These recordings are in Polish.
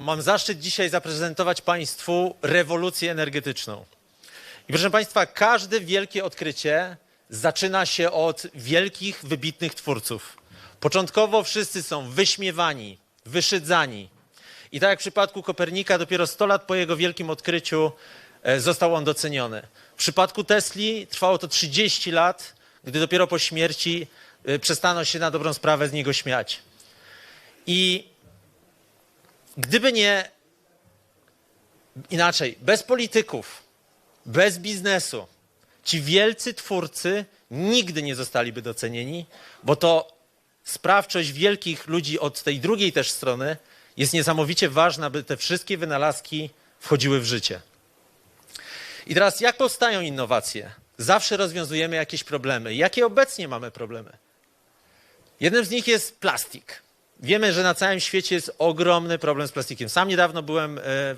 Mam zaszczyt dzisiaj zaprezentować Państwu rewolucję energetyczną. I proszę Państwa, każde wielkie odkrycie zaczyna się od wielkich, wybitnych twórców. Początkowo wszyscy są wyśmiewani, wyszydzani. I tak jak w przypadku Kopernika, dopiero 100 lat po jego wielkim odkryciu e, został on doceniony. W przypadku Tesli trwało to 30 lat, gdy dopiero po śmierci e, przestano się na dobrą sprawę z niego śmiać. I gdyby nie inaczej, bez polityków, bez biznesu, ci wielcy twórcy nigdy nie zostaliby docenieni, bo to sprawczość wielkich ludzi od tej drugiej też strony jest niesamowicie ważna, by te wszystkie wynalazki wchodziły w życie. I teraz, jak powstają innowacje? Zawsze rozwiązujemy jakieś problemy. Jakie obecnie mamy problemy? Jednym z nich jest plastik. Wiemy, że na całym świecie jest ogromny problem z plastikiem. Sam niedawno byłem, e, e,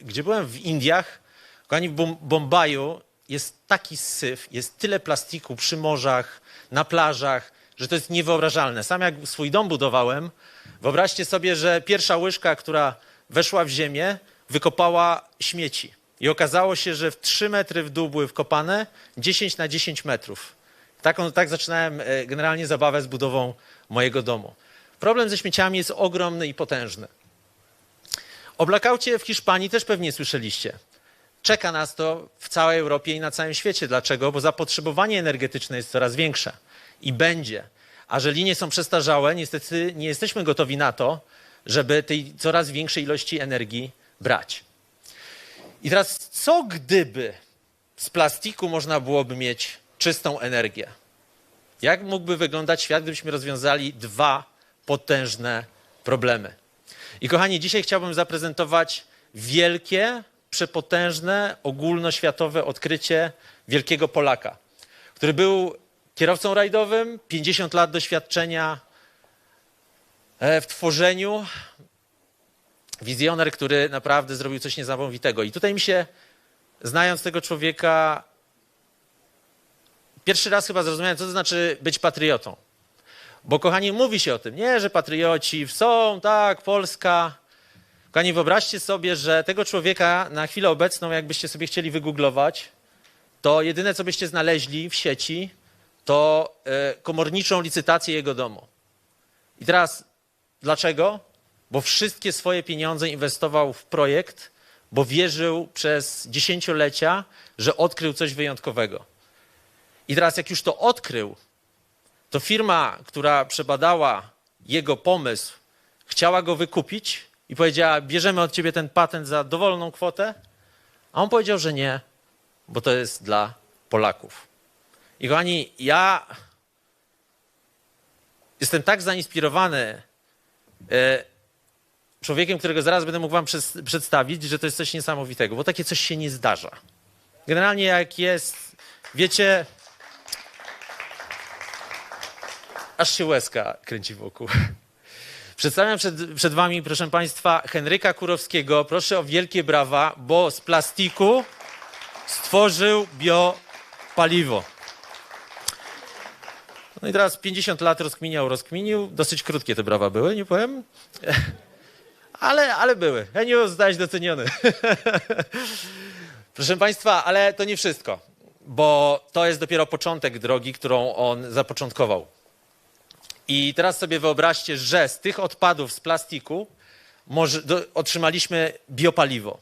gdzie byłem w Indiach, kochani, w Bom- Bombaju jest taki syf, jest tyle plastiku przy morzach, na plażach, że to jest niewyobrażalne. Sam jak swój dom budowałem, wyobraźcie sobie, że pierwsza łyżka, która weszła w ziemię, wykopała śmieci. I okazało się, że w 3 metry w dół były wkopane 10 na 10 metrów. Taką, tak zaczynałem e, generalnie zabawę z budową mojego domu. Problem ze śmieciami jest ogromny i potężny. O blackoutie w Hiszpanii też pewnie słyszeliście. Czeka nas to w całej Europie i na całym świecie. Dlaczego? Bo zapotrzebowanie energetyczne jest coraz większe i będzie. A że linie są przestarzałe, niestety nie jesteśmy gotowi na to, żeby tej coraz większej ilości energii brać. I teraz, co gdyby z plastiku można byłoby mieć czystą energię? Jak mógłby wyglądać świat, gdybyśmy rozwiązali dwa potężne problemy? I kochani, dzisiaj chciałbym zaprezentować wielkie, przepotężne, ogólnoświatowe odkrycie wielkiego Polaka, który był kierowcą rajdowym, 50 lat doświadczenia e, w tworzeniu. Wizjoner, który naprawdę zrobił coś niesamowitego. I tutaj mi się, znając tego człowieka, pierwszy raz chyba zrozumiałem, co to znaczy być patriotą. Bo kochani, mówi się o tym, nie, że patrioci są, tak, Polska. Kochani, wyobraźcie sobie, że tego człowieka na chwilę obecną, jakbyście sobie chcieli wygooglować, to jedyne, co byście znaleźli w sieci, to e, komorniczą licytację jego domu. I teraz dlaczego? Bo wszystkie swoje pieniądze inwestował w projekt, bo wierzył przez dziesięciolecia, że odkrył coś wyjątkowego. I teraz, jak już to odkrył, to firma, która przebadała jego pomysł, chciała go wykupić i powiedziała: Bierzemy od ciebie ten patent za dowolną kwotę. A on powiedział, że nie, bo to jest dla Polaków. I kochani, ja jestem tak zainspirowany e, człowiekiem, którego zaraz będę mógł wam przedstawić, że to jest coś niesamowitego, bo takie coś się nie zdarza. Generalnie jak jest, wiecie, aż się łezka kręci wokół. Przedstawiam przed, przed wami, proszę państwa, Henryka Kurowskiego. Proszę o wielkie brawa, bo z plastiku stworzył biopaliwo. No i teraz 50 lat rozkminiał, rozkminił. Dosyć krótkie te brawa były, nie powiem. Ale, ale były. Heniu, zdałeś doceniony. Proszę Państwa, ale to nie wszystko, bo to jest dopiero początek drogi, którą on zapoczątkował. I teraz sobie wyobraźcie, że z tych odpadów z plastiku może, do, otrzymaliśmy biopaliwo.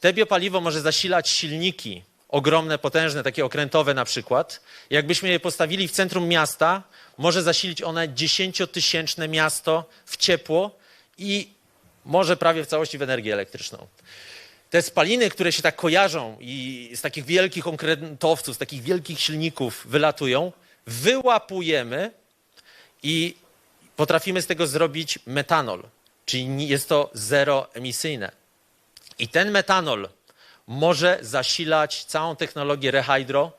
Te biopaliwo może zasilać silniki ogromne, potężne, takie okrętowe na przykład. Jakbyśmy je postawili w centrum miasta, może zasilić one dziesięciotysięczne miasto w ciepło i może prawie w całości w energię elektryczną. Te spaliny, które się tak kojarzą i z takich wielkich okrętowców, z takich wielkich silników wylatują, wyłapujemy i potrafimy z tego zrobić metanol, czyli jest to zeroemisyjne. I ten metanol może zasilać całą technologię Rehydro,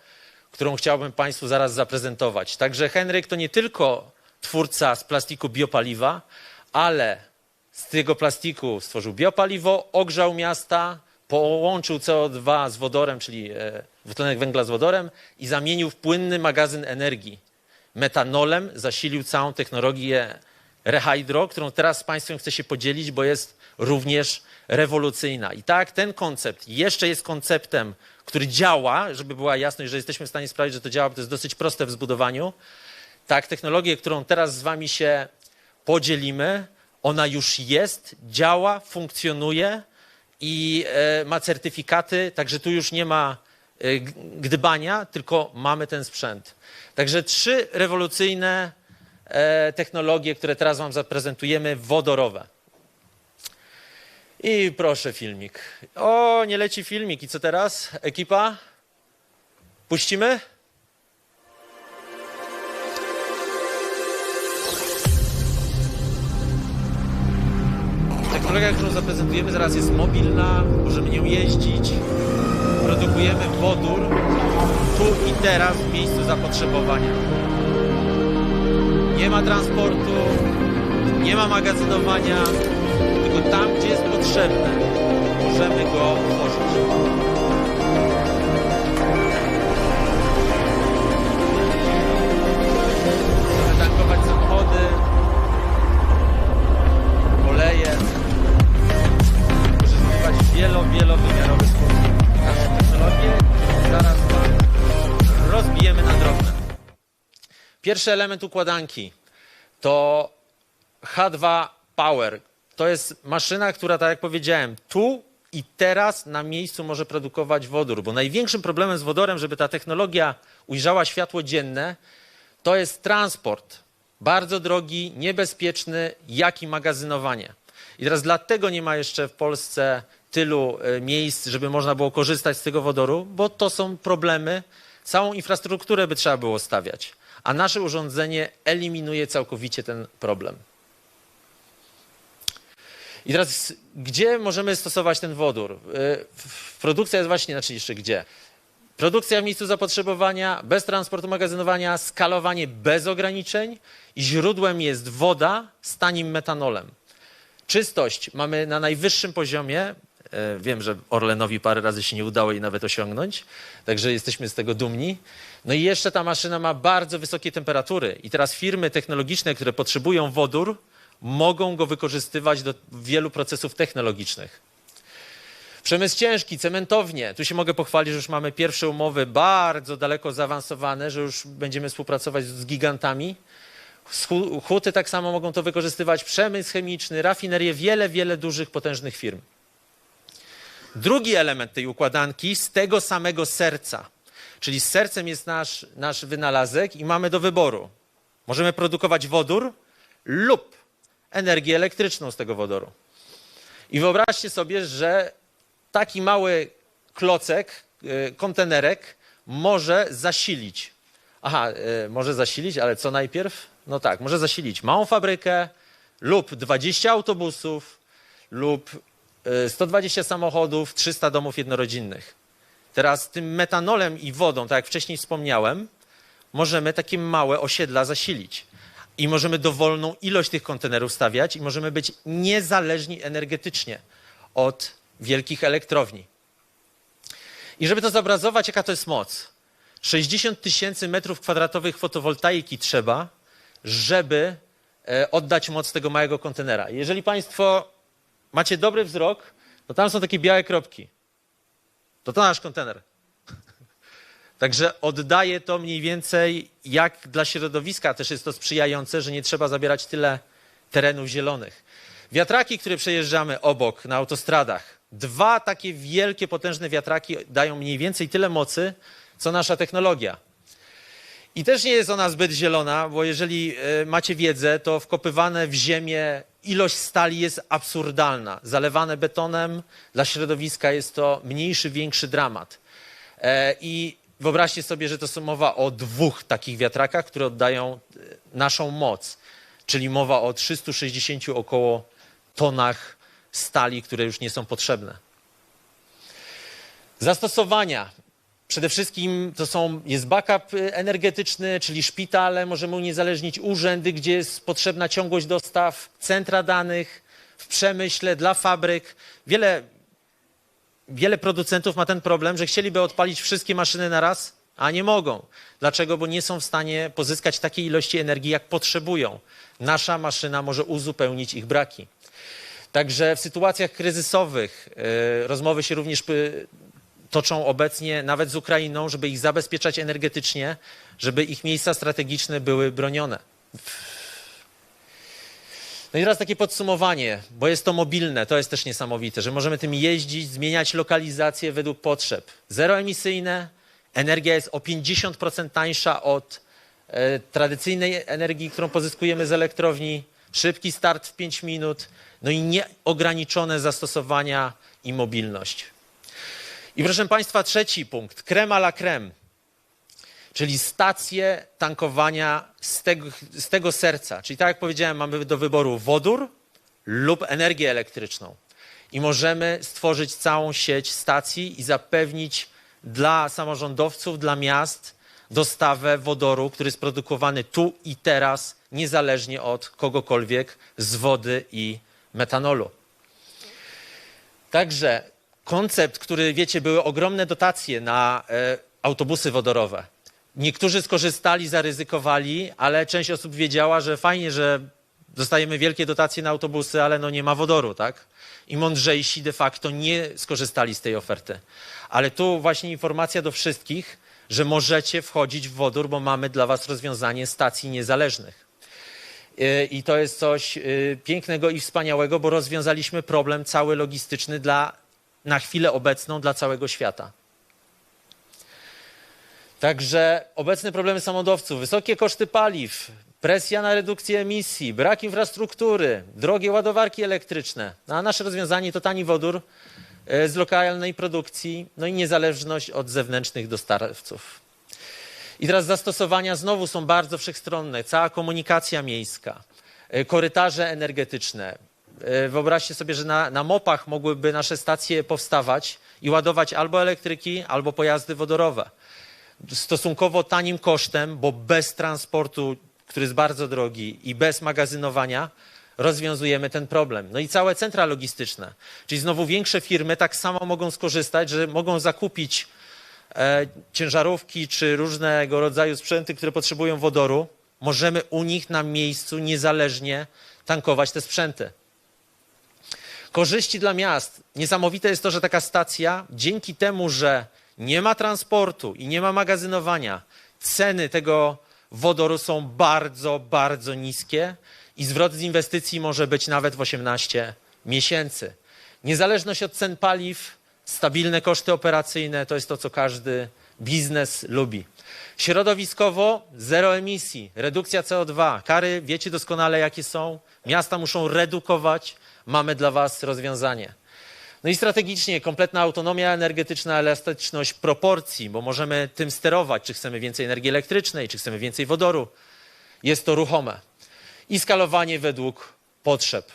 którą chciałbym Państwu zaraz zaprezentować. Także Henryk to nie tylko twórca z plastiku biopaliwa, ale z tego plastiku stworzył biopaliwo, ogrzał miasta, połączył CO2 z wodorem, czyli e, dwutlenek węgla z wodorem i zamienił w płynny magazyn energii. Metanolem zasilił całą technologię Rehydro, którą teraz z Państwem chcę się podzielić, bo jest również rewolucyjna. I tak, ten koncept jeszcze jest konceptem, który działa, żeby była jasność, że jesteśmy w stanie sprawić, że to działa, bo to jest dosyć proste w zbudowaniu. Tak, technologię, którą teraz z Wami się podzielimy, ona już jest, działa, funkcjonuje i e, ma certyfikaty, także tu już nie ma gdybania, tylko mamy ten sprzęt. Także trzy rewolucyjne e, technologie, które teraz Wam zaprezentujemy, wodorowe. I proszę filmik. O, nie leci filmik. I co teraz? Ekipa? Puścimy? Technologia, którą zaprezentujemy zaraz jest mobilna, możemy nią jeździć. Produkujemy wodór tu i teraz w miejscu zapotrzebowania. Nie ma transportu, nie ma magazynowania, tylko tam, gdzie jest potrzebne, możemy go tworzyć. Możemy tankować samochody, Pierwszy element układanki to H2 Power. To jest maszyna, która, tak jak powiedziałem, tu i teraz na miejscu może produkować wodór, bo największym problemem z wodorem, żeby ta technologia ujrzała światło dzienne, to jest transport. Bardzo drogi, niebezpieczny, jak i magazynowanie. I teraz dlatego nie ma jeszcze w Polsce tylu e, miejsc, żeby można było korzystać z tego wodoru, bo to są problemy. Całą infrastrukturę by trzeba było stawiać. A nasze urządzenie eliminuje całkowicie ten problem. I teraz, gdzie możemy stosować ten wodór? Y, Produkcja jest właśnie, znaczy jeszcze gdzie? Produkcja w miejscu zapotrzebowania, bez transportu magazynowania, skalowanie bez ograniczeń i źródłem jest woda z tanim metanolem. Czystość mamy na najwyższym poziomie. E, Wiem, że Orlenowi parę razy się nie udało jej nawet osiągnąć, także jesteśmy z tego dumni. No i jeszcze ta maszyna ma bardzo wysokie temperatury i teraz firmy technologiczne, które potrzebują wodór, mogą go wykorzystywać do wielu procesów technologicznych. Przemysł ciężki, cementownie. Tu się mogę pochwalić, że już mamy pierwsze umowy bardzo daleko zaawansowane, że już będziemy współpracować z gigantami. Hu- Huty tak samo mogą to wykorzystywać, przemysł chemiczny, rafinerie, wiele, wiele dużych, potężnych firm. Drugi element tej układanki z tego samego serca, czyli z sercem jest nasz, nasz wynalazek i mamy do wyboru. Możemy produkować wodór lub energię elektryczną z tego wodoru. I wyobraźcie sobie, że taki mały klocek, y, kontenerek może zasilić. Aha, y, może zasilić, ale co najpierw? No tak, może zasilić małą fabrykę lub 20 autobusów lub 120 samochodów, 300 domów jednorodzinnych. Teraz tym metanolem i wodą, tak jak wcześniej wspomniałem, możemy takie małe osiedla zasilić. I możemy dowolną ilość tych kontenerów stawiać i możemy być niezależni energetycznie od wielkich elektrowni. I żeby to zobrazować, jaka to jest moc. 60 tysięcy metrów kwadratowych fotowoltaiki trzeba, żeby e, oddać moc tego małego kontenera. Jeżeli Państwo macie dobry wzrok, to tam są takie białe kropki. To to nasz kontener. Także oddaje to mniej więcej, jak dla środowiska też jest to sprzyjające, że nie trzeba zabierać tyle terenów zielonych. Wiatraki, które przejeżdżamy obok na autostradach, dwa takie wielkie, potężne wiatraki dają mniej więcej tyle mocy, co nasza technologia. I też nie jest ona zbyt zielona, bo jeżeli e, macie wiedzę, to wkopywane w ziemię ilość stali jest absurdalna. Zalewane betonem dla środowiska jest to mniejszy, większy dramat. E, I wyobraźcie sobie, że to są mowa o dwóch takich wiatrakach, które oddają e, naszą moc, czyli mowa o 360 około tonach stali, które już nie są potrzebne. Zastosowania. Przede wszystkim to są, jest backup y, energetyczny, czyli szpitale, możemy uniezależnić urzędy, gdzie jest potrzebna ciągłość dostaw, centra danych, w przemyśle, dla fabryk. Wiele, wiele producentów ma ten problem, że chcieliby odpalić wszystkie maszyny na raz, a nie mogą. Dlaczego? Bo nie są w stanie pozyskać takiej ilości energii, jak potrzebują. Nasza maszyna może uzupełnić ich braki. Także w sytuacjach kryzysowych y, rozmowy się również toczą obecnie nawet z Ukrainą, żeby ich zabezpieczać energetycznie, żeby ich miejsca strategiczne były bronione. No i teraz takie podsumowanie, bo jest to mobilne, to jest też niesamowite, że możemy tym jeździć, zmieniać lokalizację według potrzeb. Zeroemisyjne, energia jest o 50% tańsza od e, tradycyjnej energii, którą pozyskujemy z elektrowni, szybki start w 5 minut, no i nieograniczone zastosowania i mobilność. I proszę Państwa, trzeci punkt, creme a la creme, czyli stacje tankowania z tego, z tego serca. Czyli tak jak powiedziałem, mamy do wyboru wodór lub energię elektryczną. I możemy stworzyć całą sieć stacji i zapewnić dla samorządowców, dla miast dostawę wodoru, który jest produkowany tu i teraz, niezależnie od kogokolwiek z wody i metanolu. Także koncept, który wiecie, były ogromne dotacje na e, autobusy wodorowe. Niektórzy skorzystali, zaryzykowali, ale część osób wiedziała, że fajnie, że dostajemy wielkie dotacje na autobusy, ale no nie ma wodoru, tak? I mądrzejsi de facto nie skorzystali z tej oferty. Ale tu właśnie informacja do wszystkich, że możecie wchodzić w wodór, bo mamy dla was rozwiązanie stacji niezależnych. E, I to jest coś e, pięknego i wspaniałego, bo rozwiązaliśmy problem cały logistyczny dla, na chwilę obecną dla całego świata. Także obecne problemy samolotowców, wysokie koszty paliw, presja na redukcję emisji, brak infrastruktury, drogie ładowarki elektryczne. No a nasze rozwiązanie to tani wodór e, z lokalnej produkcji, no i niezależność od zewnętrznych dostawców. I teraz zastosowania znowu są bardzo wszechstronne. Cała komunikacja miejska, e, korytarze energetyczne. E, wyobraźcie sobie, że na, na mopach mogłyby nasze stacje powstawać i ładować albo elektryki, albo pojazdy wodorowe. Stosunkowo tanim kosztem, bo bez transportu, który jest bardzo drogi i bez magazynowania, rozwiązujemy ten problem. No i całe centra logistyczne, czyli znowu większe firmy tak samo mogą skorzystać, że mogą zakupić e, ciężarówki czy różnego rodzaju sprzęty, które potrzebują wodoru. Możemy u nich na miejscu niezależnie tankować te sprzęty. Korzyści dla miast. Niesamowite jest to, że taka stacja dzięki temu, że nie ma transportu i nie ma magazynowania, ceny tego wodoru są bardzo, bardzo niskie i zwrot z inwestycji może być nawet w 18 miesięcy. Niezależność od cen paliw, stabilne koszty operacyjne to jest to, co każdy biznes lubi. Środowiskowo zero emisji, redukcja CO2. Kary wiecie doskonale, jakie są. Miasta muszą redukować. Mamy dla Was rozwiązanie. No i strategicznie kompletna autonomia energetyczna, elastyczność proporcji, bo możemy tym sterować, czy chcemy więcej energii elektrycznej, czy chcemy więcej wodoru. Jest to ruchome. I skalowanie według potrzeb.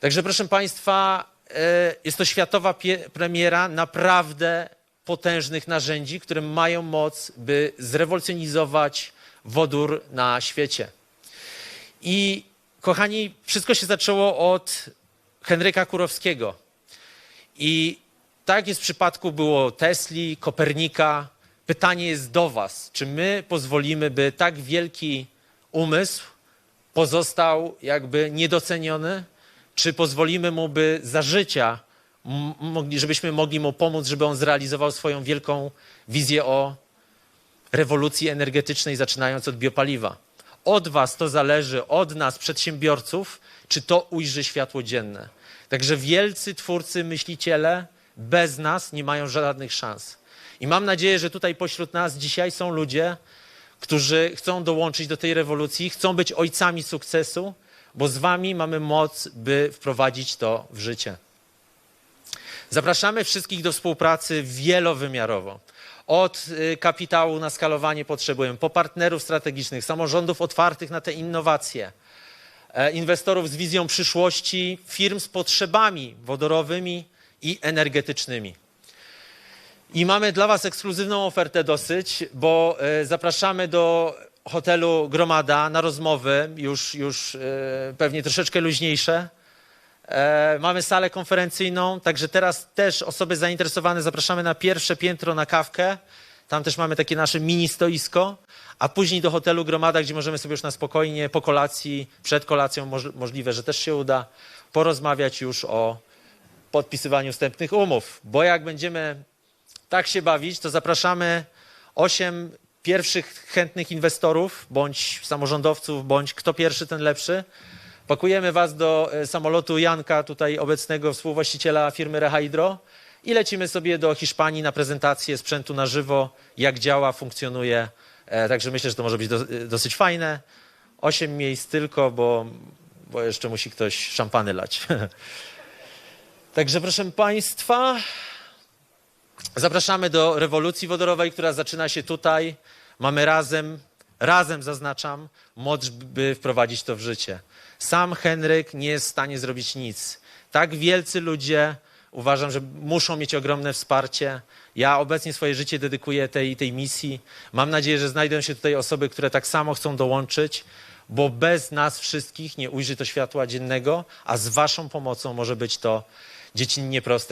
Także proszę Państwa, e, jest to światowa premiera naprawdę potężnych narzędzi, które mają moc, by zrewolucjonizować wodór na świecie. I kochani, wszystko się zaczęło od Henryka Kurowskiego. I tak jest w przypadku było Tesli, Kopernika. Pytanie jest do Was, czy my pozwolimy, by tak wielki umysł pozostał jakby niedoceniony, czy pozwolimy mu, by za życia, żebyśmy mogli mu pomóc, żeby on zrealizował swoją wielką wizję o rewolucji energetycznej, zaczynając od biopaliwa. Od Was to zależy, od nas, przedsiębiorców, czy to ujrzy światło dzienne. Także wielcy twórcy, myśliciele bez nas nie mają żadnych szans. I mam nadzieję, że tutaj pośród nas dzisiaj są ludzie, którzy chcą dołączyć do tej rewolucji, chcą być ojcami sukcesu, bo z Wami mamy moc, by wprowadzić to w życie. Zapraszamy wszystkich do współpracy wielowymiarowo. Od y, kapitału na skalowanie potrzebujemy, po partnerów strategicznych, samorządów otwartych na te innowacje inwestorów z wizją przyszłości, firm z potrzebami wodorowymi i energetycznymi. I mamy dla Was ekskluzywną ofertę dosyć, bo e, zapraszamy do hotelu Gromada na rozmowy, już, już e, pewnie troszeczkę luźniejsze. Mamy salę konferencyjną, także teraz też osoby zainteresowane zapraszamy na pierwsze piętro na kawkę. Tam też mamy takie nasze mini stoisko, a później do hotelu Gromada, gdzie możemy sobie już na spokojnie po kolacji, przed kolacją moż- możliwe, że też się uda, porozmawiać już o podpisywaniu wstępnych umów. Bo jak będziemy tak się bawić, to zapraszamy osiem pierwszych chętnych inwestorów, bądź samorządowców, bądź kto pierwszy, ten lepszy. Pakujemy was do e, samolotu Janka, tutaj obecnego współwłaściciela firmy Rehydro i lecimy sobie do Hiszpanii na prezentację sprzętu na żywo, jak działa, funkcjonuje. E, Także myślę, że to może być e, dosyć fajne. Osiem miejsc tylko, bo, bo jeszcze musi ktoś szampany lać. Także proszę Państwa, Zapraszamy do rewolucji wodorowej, która zaczyna się tutaj. Mamy razem, razem zaznaczam, moc, by wprowadzić to w życie. Sam Henryk nie jest w stanie zrobić nic. Tak wielcy ludzie uważam, że muszą mieć ogromne wsparcie. Ja obecnie swoje życie dedykuję tej, tej misji. Mam nadzieję, że znajdą się tutaj osoby, które tak samo chcą dołączyć, bo bez nas wszystkich nie ujrzy to światła dziennego, a z Waszą pomocą może być to dziecinnie proste.